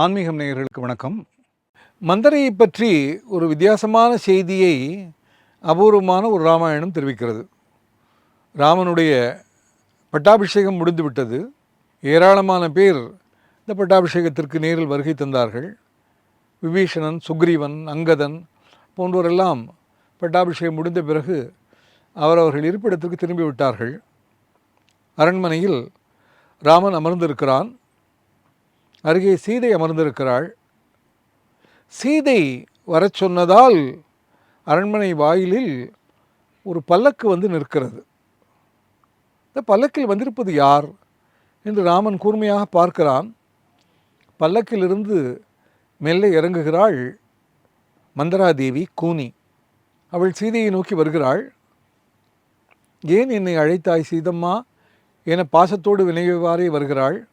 ஆன்மீகம் நேயர்களுக்கு வணக்கம். மந்தரையை பற்றி ஒரு வித்தியாசமான செய்தியை அபூர்வமான ஒரு ராமாயணம் தெரிவிக்கிறது. ராமனுடைய பட்டாபிஷேகம் முடிந்துவிட்டது. ஏராளமான பேர் இந்த பட்டாபிஷேகத்திற்கு நேரில் வருகை தந்தார்கள். விபீஷணன் சுக்ரீவன் அங்கதன் போன்றோரெல்லாம் பட்டாபிஷேகம் முடிந்த பிறகு அவரவர்கள் இருப்பிடத்திற்கு திரும்பி விட்டார்கள் அரண்மனையில் ராமன் அமர்ந்திருக்கிறான். அருகே சீதை அமர்ந்திருக்கிறாள். சீதை வரச் சொன்னதால் அரண்மனை வாயிலில் ஒரு பல்லக்கு வந்து நிற்கிறது. இந்த பல்லக்கில் வந்திருப்பது யார் என்று ராமன் கூர்மையாக பார்க்கிறான். பல்லக்கிலிருந்து மெல்ல இறங்குகிறாள் மந்தராதேவி கூனி. அவள் சீதையை நோக்கி வருகிறாள். ஏன் என்னை அழைத்தாய் சீதம்மா? என பாசத்தோடு வினைவாரே வருகிறாள்.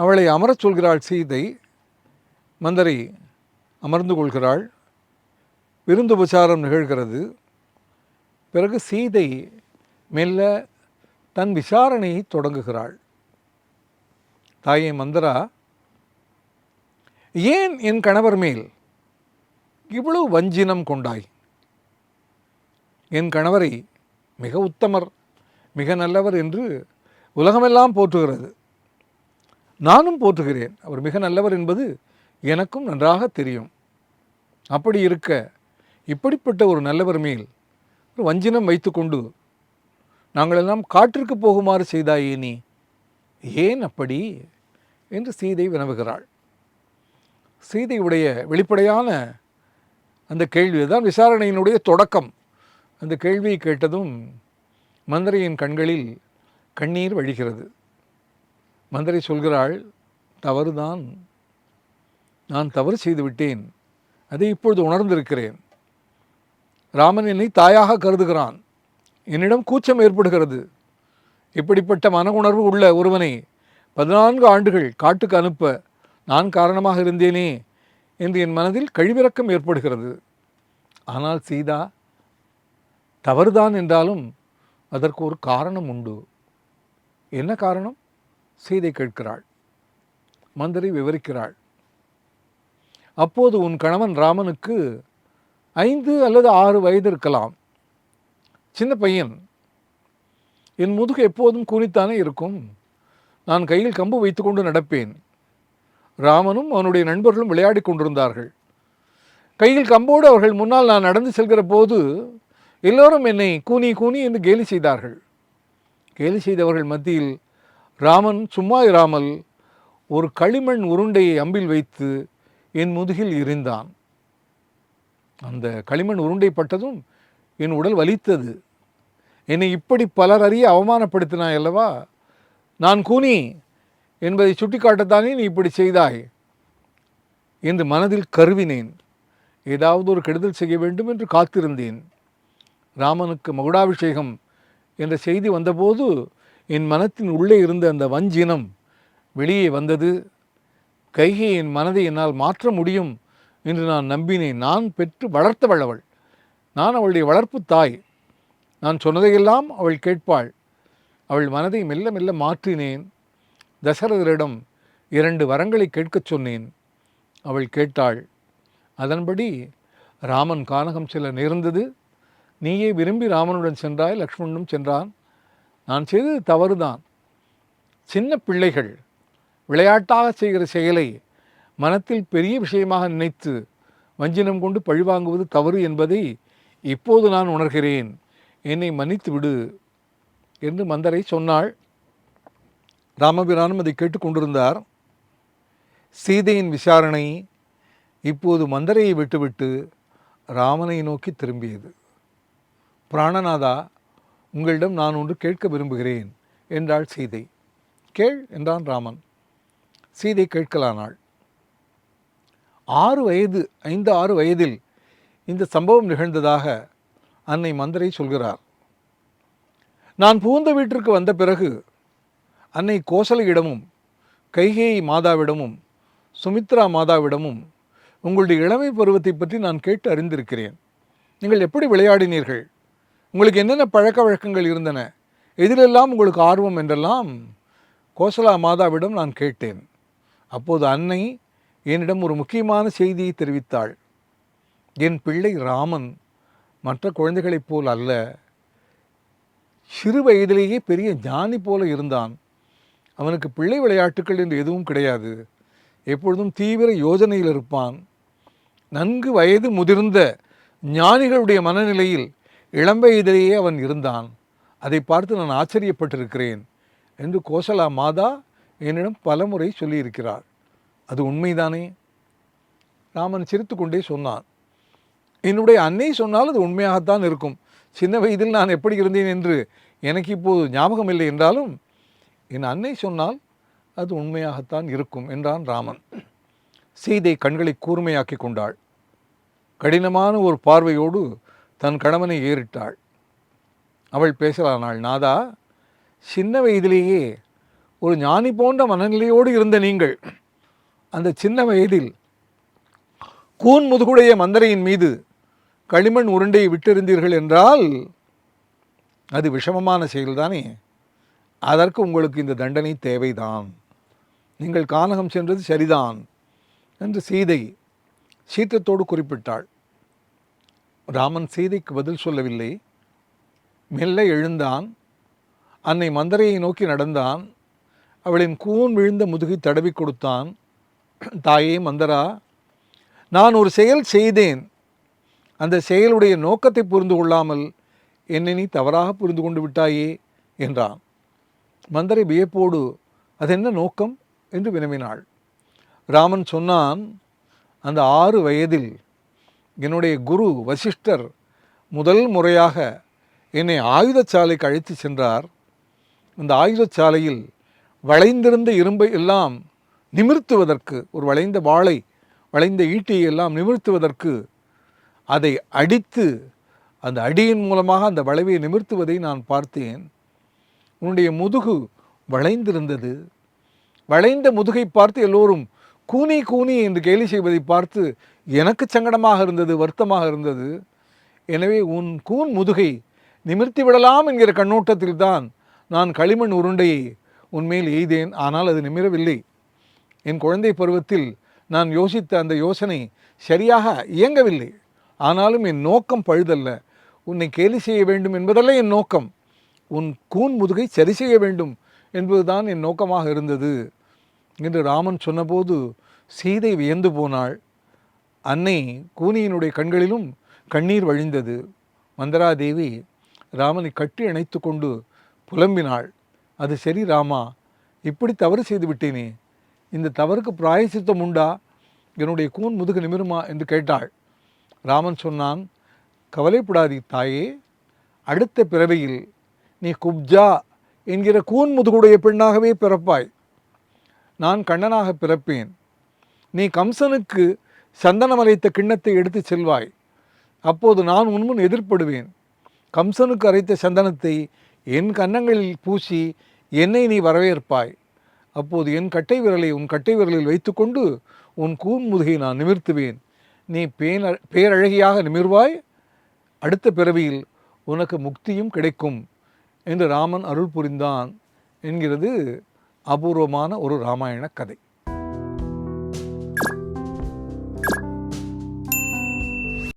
அவளை அமரச் சொல்கிறாள் சீதை மந்தரை அமர்ந்து கொள்கிறாள். விருந்துபச்சாரம் நிகழ்கிறது. பிறகு சீதை மெல்ல தன் விசாரணையை தொடங்குகிறாள். தாயே மந்தரா ஏன் என் கணவர் மேல் இவ்வளவு வஞ்சினம் கொண்டாய்? என் கணவரை மிக உத்தமர் மிக நல்லவர் என்று உலகமெல்லாம் போற்றுகிறது. நானும் போற்றுகிறேன். அவர் மிக நல்லவர் என்பது எனக்கும் நன்றாக தெரியும். அப்படி இருக்க இப்படிப்பட்ட ஒரு நல்லவர் மேல் ஒரு வஞ்சினம் வைத்துக்கொண்டு நாங்களெல்லாம் காட்டிற்கு போகுமாறு செய்தாயே நீ? ஏன் அப்படி? என்று சீதை வினவுகிறாள். சீதையுடைய வெளிப்படையான அந்த கேள்வி தான் விசாரணையினுடைய தொடக்கம். அந்த கேள்வியை கேட்டதும் மந்திரையின் கண்களில் கண்ணீர் வழிகிறது. மந்திரை சொல்கிறாள் தவறுதான். நான் தவறு செய்து விட்டேன் அதை இப்பொழுது உணர்ந்திருக்கிறேன். ராமன் என்னை தாயாக கருதுகிறான். என்னிடம் கூச்சம் ஏற்படுகிறது. இப்படிப்பட்ட மன உணர்வு உள்ள ஒருவனை பதினான்கு ஆண்டுகள் காட்டுக்கு அனுப்ப நான் காரணமாக இருந்தேனே என்று என் மனதில் கழிவிறக்கம் ஏற்படுகிறது. ஆனால் சீதா தவறுதான் என்றாலும் அதற்கு ஒரு காரணம் உண்டு. என்ன காரணம்? செய்தை கேட்கிறாள். மந்திரி விவரிக்கிறாள். அப்போது உன் கணவன் ராமனுக்கு ஐந்து அல்லது ஆறு வயது இருக்கலாம். சின்ன பையன். என் முதுகு எப்போதும் கூனித்தானே இருக்கும். நான் கையில் கம்பு வைத்துக்கொண்டு நடப்பேன். ராமனும் அவனுடைய நண்பர்களும் விளையாடி கொண்டிருந்தார்கள். கையில் கம்போடு அவர்கள் முன்னால் நான் நடந்து செல்கிற போது எல்லோரும் என்னை கூனி கூனி என்று கேலி செய்தார்கள். கேலி செய்தவர்கள் மத்தியில் ராமன் சும்மா இராமல் ஒரு களிமண் உருண்டையை அம்பில் வைத்து என் முதுகில் இருந்தான் அந்த களிமண் உருண்டை பட்டதும் என் உடல் வலித்தது. என்னை இப்படி பலர் அறிய அவமானப்படுத்தினாய் அல்லவா? நான் கூனி என்பதை சுட்டிக்காட்டத்தானே நீ இப்படி செய்தாய்? என்று மனதில் கருவினேன். ஏதாவது ஒரு கெடுதல் செய்ய வேண்டும் என்று காத்திருந்தேன். ராமனுக்கு மகுடாபிஷேகம் என்ற செய்தி வந்தபோது என் மனத்தின் உள்ளே இருந்த அந்த வஞ்சினம் வெளியே வந்தது. கைகை என் மனதை என்னால் மாற்ற முடியும் என்று நான் நம்பினேன். நான் பெற்று வளர்த்தவள் அவள். நான் அவளுடைய வளர்ப்பு தாய். நான் சொன்னதையெல்லாம் அவள் கேட்பாள். அவள் மனதை மெல்ல மெல்ல மாற்றினேன். தசரதரிடம் இரண்டு வரங்களை கேட்கச் சொன்னேன். அவள் கேட்டாள் அதன்படி ராமன் கானகம் செல்ல நேர்ந்தது? நீயே விரும்பி ராமனுடன் சென்றாய் லக்ஷ்மணனும் சென்றான்? நான் செய்தது தவறுதான். சின்ன பிள்ளைகள் விளையாட்டாக செய்கிற செயலை மனத்தில் பெரிய விஷயமாக நினைத்து வஞ்சினம் கொண்டு பழிவாங்குவது தவறு என்பதை இப்போது நான் உணர்கிறேன். என்னை மன்னித்து விடு என்று மந்தரை சொன்னாள். ராமபிரானும் அதை கேட்டுக்கொண்டிருந்தார் சீதையின் விசாரணை இப்போது மந்தரையை விட்டுவிட்டு ராமனை நோக்கி திரும்பியது. பிராணநாதா உங்களிடம் நான் ஒன்று கேட்க விரும்புகிறேன் என்றாள் சீதை. கேள் என்றான் ராமன். சீதை கேட்கலானாள். ஆறு வயது ஐந்து ஆறு வயதில் இந்த சம்பவம் நிகழ்ந்ததாக அன்னை மந்தரை சொல்கிறார். நான் புகுந்த வீட்டிற்கு வந்த பிறகு அன்னை கோசலையிடமும் கைகேயி மாதாவிடமும் சுமித்ரா மாதாவிடமும் உங்களுடைய இளமை பருவத்தை பற்றி நான் கேட்டு அறிந்திருக்கிறேன். நீங்கள் எப்படி விளையாடினீர்கள்? உங்களுக்கு என்னென்ன பழக்க வழக்கங்கள் இருந்தன? எதிலெல்லாம் உங்களுக்கு ஆர்வம் என்றெல்லாம் கோசலா மாதாவிடம் நான் கேட்டேன். அப்போது அன்னை என்னிடம் ஒரு முக்கியமான செய்தியை தெரிவித்தாள். என் பிள்ளை ராமன் மற்ற குழந்தைகளைப் போல் அல்ல. சிறு வயதிலேயே பெரிய ஞானி போல இருந்தான். அவனுக்கு பிள்ளை விளையாட்டுக்கள் என்று எதுவும் கிடையாது. எப்பொழுதும் தீவிர யோஜனையில் இருப்பான். நன்கு வயது முதிர்ந்த ஞானிகளுடைய மனநிலையில் இளம்பயதிலேயே அவன் இருந்தான். அதை பார்த்து நான் ஆச்சரியப்பட்டிருக்கிறேன் என்று கோசலா மாதா என்னிடம் பலமுறை சொல்லியிருக்கிறார் அது உண்மைதானே? ராமன் சிரித்துக்கொண்டே சொன்னான். என்னுடைய அன்னை சொன்னால் அது உண்மையாகத்தான் இருக்கும். சின்ன வயதில் நான் எப்படி இருந்தேன் என்று எனக்கு இப்போது ஞாபகம் இல்லை என்றாலும் என் அன்னை சொன்னால் அது உண்மையாகத்தான் இருக்கும் என்றான் ராமன். சீதை கண்களை கூர்மையாக்கி கொண்டாள். கடினமான ஒரு பார்வையோடு தன் கணவனை ஏறிட்டாள். அவள் பேசலானாள் நாதா சின்ன வயதிலேயே ஒரு ஞானி போன்ற மனநிலையோடு இருந்த நீங்கள் அந்த சின்ன வயதில் கூன் முதுகுடைய மந்தரையின் மீது களிமண் உருண்டையை விட்டிருந்தீர்கள் என்றால் அது விஷமமான செயல்தானே? அதற்கு உங்களுக்கு இந்த தண்டனை தேவைதான். நீங்கள் கானகம் சென்றது சரிதான் என்று சீதை சீற்றத்தோடு குறிப்பிட்டாள். ராமன் சீதைக்கு பதில் சொல்லவில்லை. மெல்ல எழுந்தான். அன்னை மந்தரையை நோக்கி நடந்தான். அவளின் கூன் விழுந்த முதுகை தடவி கொடுத்தான். தாயே மந்தரா நான் ஒரு செயல் செய்தேன். அந்த செயலுடைய நோக்கத்தை புரிந்து கொள்ளாமல் என்னை நீ தவறாக புரிந்து கொண்டு விட்டாயே என்றான். மந்தரை வியப்போடு அது என்ன நோக்கம்? என்று வினவினாள். ராமன் சொன்னான் அந்த ஆறு வயதில் என்னுடைய குரு வசிஷ்டர் முதல் முறையாக என்னை ஆயுதச்சாலைக்கு அழைத்து சென்றார். இந்த ஆயுதச்சாலையில் வளைந்திருந்த இரும்பை எல்லாம் நிமிர்த்துவதற்கு ஒரு வளைந்த வாளை வளைந்த ஈட்டியை எல்லாம் நிமிர்த்துவதற்கு அதை அடித்து அந்த அடியின் மூலமாக அந்த வளைவை நிமிர்த்துவதை நான் பார்த்தேன். உன்னுடைய முதுகு வளைந்திருந்தது. வளைந்த முதுகை பார்த்து எல்லோரும் கூனி கூனி என்று கேலி செய்வதை பார்த்து எனக்கு சங்கடமாக இருந்தது வருத்தமாக இருந்தது. எனவே உன் கூன் முதுகை நிமிர்த்தி விடலாம் என்கிற கண்ணோட்டத்தில் தான் நான் களிமண் உருண்டையை உன்மேல் எய்தேன் ஆனால் அது நிமிரவில்லை. என் குழந்தை பருவத்தில் நான் யோசித்த அந்த யோசனை சரியாக இயங்கவில்லை. ஆனாலும் என் நோக்கம் பழுதல்ல. உன்னை கேலி செய்ய வேண்டும் என்பதல்ல என் நோக்கம். உன் கூன் முதுகை சரி செய்ய வேண்டும் என்பதுதான் என் நோக்கமாக இருந்தது. என்று ராமன் சொன்னபோது சீதை வியந்து போனாள். அன்னை கூனியினுடைய கண்களிலும் கண்ணீர் வழிந்தது. மந்தராதேவி ராமனை கட்டி அணைத்து கொண்டு புலம்பினாள். அது சரி ராமா. இப்படி தவறு செய்து விட்டேனே. இந்த தவறுக்கு பிராயசித்தம் உண்டா? என்னுடைய கூன் முதுகு நிமிருமா? என்று கேட்டாள். ராமன் சொன்னான் கவலைப்படாதி தாயே. அடுத்த பிறவியில் நீ குப்ஜா என்கிற கூன் முதுகுடைய பெண்ணாகவே பிறப்பாய். நான் கண்ணனாக பிறப்பேன். நீ கம்சனுக்கு சந்தனம் அரைத்த கிண்ணத்தை எடுத்துச் செல்வாய். அப்போது நான் உன்முன் எதிர்ப்படுவேன் கம்சனுக்கு அரைத்த சந்தனத்தை என் கன்னங்களில் பூசி என்னை நீ வரவேற்பாய். அப்போது என் கட்டை விரலை உன் கட்டை விரலில் வைத்துக்கொண்டு உன் கூன்முதுகை நான் நிமிர்த்துவேன். நீ பேன பேரழகியாக நிமிர்வாய். அடுத்த பிறவியில் உனக்கு முக்தியும் கிடைக்கும் என்று ராமன் அருள் புரிந்தான் என்கிறது அபூர்வமான ஒரு ராமாயண கதை.